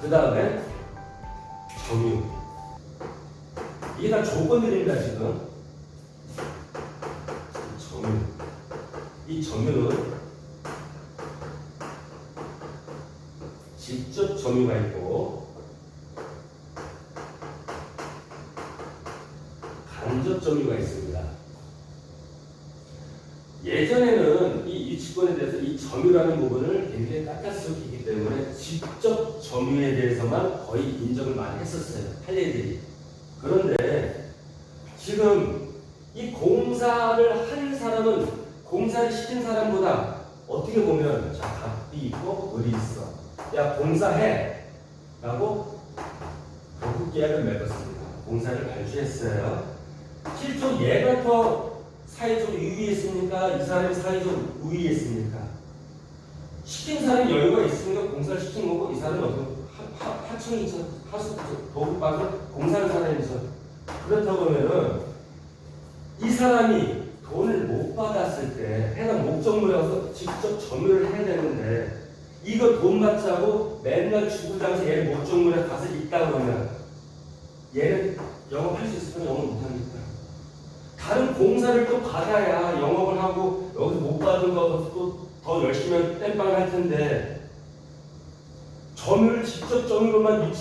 그 다음에 점유. 이게 다 조건들입니다, 지금. 점유. 이 점유는 직접 점유가 있고 간접 점유가 있습니다. 예전에는 이 유치권에 대해서 이 점유라는 부분을 굉장히 까탈스럽기 때문에 직접 점유에 대해서만 거의 인정을 많이 했었어요. 판례들이. 그런데 지금 이 공사를 하는 사람은 공사를 시킨 사람보다 어떻게 보면 자 갑이 있고 을이 있어. 야 공사해 라고 도급 계약을 맺었습니다. 공사를 발주했어요. 실제 얘가 더 사회적으로 유의했습니까? 이 사람이 사회적으로 우위했습니까? 시킨 사람이 여유가 있으니까 공사를 시킨 거고 이 사람은 어떤 하, 하, 하층이죠. 하수 도급 받은 공사를 사람이죠. 그렇다고 하면은 이 사람이 돈을 못 받았을 때 해당 목적물에 와서 직접 점유를 해야 되는데 이거 돈 받자고 맨날 주구장창 얘 목적물에 가서 있다 그러면 얘는 영업할 수 있을까? 영업 못합니까? 다른 공사를 또 받아야 영업을 하고 여기서 못 받은 거또 더 열심히 땜빵을 할 텐데 점유를 직접 점유로만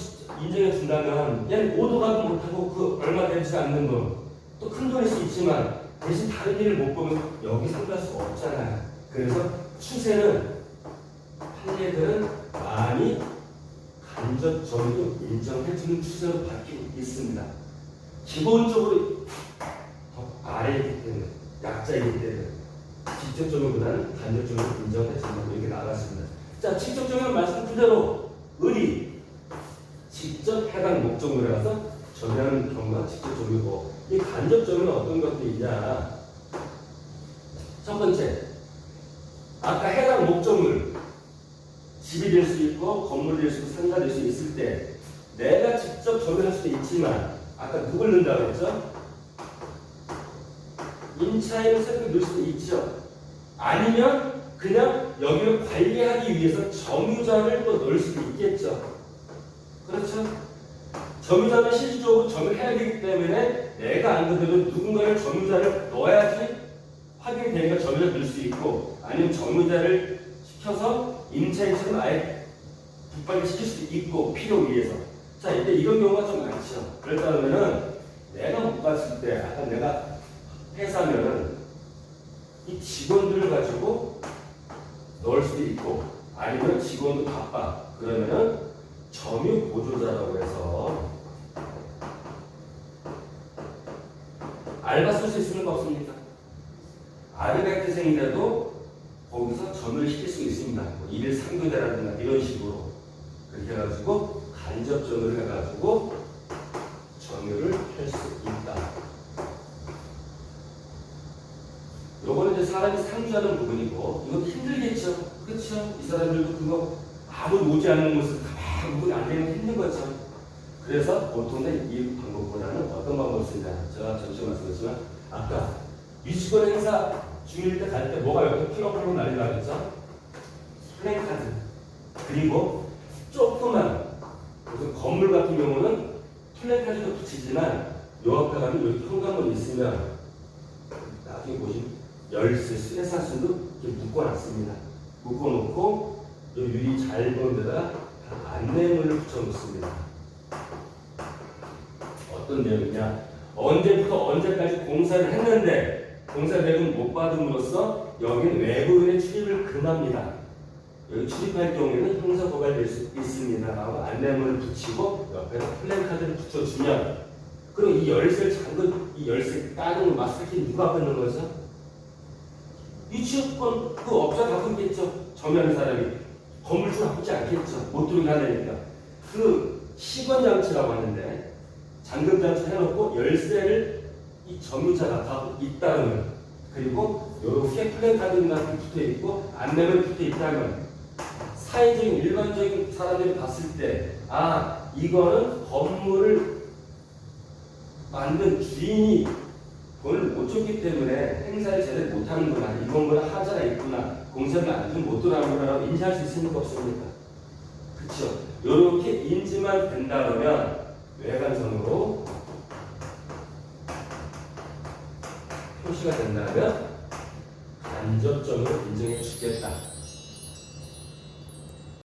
인정해 준다면 얘는 오도 가도 못하고 그 얼마 되지 않는 돈 또 큰 돈일 수 있지만 대신 다른 일을 못 보면 여기 상대할 수가 없잖아요. 그래서 추세는 판례들은 많이 간접 점유 인정해주는 추세로 바뀌고 있습니다. 기본적으로 더 아래이기 때문에 약자이기 때문에 직접 점유보다는 간접 점유 인정해준다고 이렇게 나갔습니다. 자, 직접 점유는 말씀 그대로 을이 직접 해당 목적물에 가서 점유하는 경우가 직접 점유고 이 간접 점유는 어떤 것들이 있냐 첫 번째 아까 해당 목적물 집이 될 수 있고 건물이 될 수 있고 상가 될 수 있을 때 내가 직접 점유할 수도 있지만 아까 누굴 넣는다고 했죠? 임차인을 새롭게 넣을 수도 있죠. 아니면 그냥 여기를 관리하기 위해서 점유자를 또 넣을 수도 있겠죠. 그렇죠? 점유자는 실질적으로 점유해야 되기 때문에 내가 안 그대로 누군가를 점유자를 넣어야지 확인이 되니까 점유자 넣을 수 있고 아니면 점유자를 시켜서 임차인처럼 아예 북박을 시킬 수도 있고 필요 위해서 자 이때 이런 경우가 좀 많죠. 그렇다면은 내가 못 봤을 때 아까 내가 회사면은 이 직원들을 가지고 넣을 수도 있고 아니면 직원도 바빠 그러면은 점유 보조자라고 해서 알바 쓸 수 있습니까 없습니까? 아르바이트생이라도 거기서 점유를 시킬 수 있습니다. 뭐 1일 3교대라든가 이런 식으로 그렇게 해가지고 간접 점유를 해가지고 점유를 할 수. 요거는 이제 사람이 상주하는 부분이고 이것도 힘들겠죠. 그렇죠? 이 사람들도 그거 아무 오지 않는 곳을 가만히 묵고 앉아있는 힘든 거죠. 그래서 보통은 이 방법보다는 어떤 방법을 쓰냐. 제가 잠시 말씀드렸지만 아까 유치권 행사 중일 때 갈 때 뭐가 옆에 픽업하고 난리 나겠죠? 플랜카드 그리고 조그만 무슨 건물 같은 경우는 플랜카드도 붙이지만 요 앞에 가면 이렇게 현관문이 있으면 나중에 보시면 열쇠, 쇠사슬도 이렇게 묶어놨습니다. 묶어놓고 이 유리 잘 보는 데다가 다 안내문을 붙여놓습니다. 어떤 내용이냐? 언제부터 언제까지 공사를 했는데 공사 대금 못 받음으로써 여기는 외부인의 출입을 금합니다. 여기 출입할 경우에는 형사 고발될 수 있습니다. 라고 안내문을 붙이고 옆에다 플랜카드를 붙여주면 그럼 이 열쇠를 잠근 이 열쇠 따는 마스터키 누가 받는 거죠? 유치권 그 업자 갖고 있겠죠. 점유하는 사람이 건물주 있지 않겠죠. 못 들어오게 하려니까 그 시건 장치라고 하는데 잠금 장치 해놓고 열쇠를 이 점유자가 갖고 있다는 그리고 이렇게 플랜카드가 붙어 있고 안내문이 붙어 있다면 사회적인 일반적인 사람들이 봤을 때 아 이거는 건물을 만든 주인이 돈을 못 줬기 때문에 행사를 제대로 못하는구나. 이건 거는 하자가 있구나. 공사를 안 주면 못 돌아오구나라고 인지할 수 있습니까? 없습니까? 그쵸? 요렇게 인지만 된다 그러면 외관선으로 표시가 된다면 간접점으로 인정해 주겠다.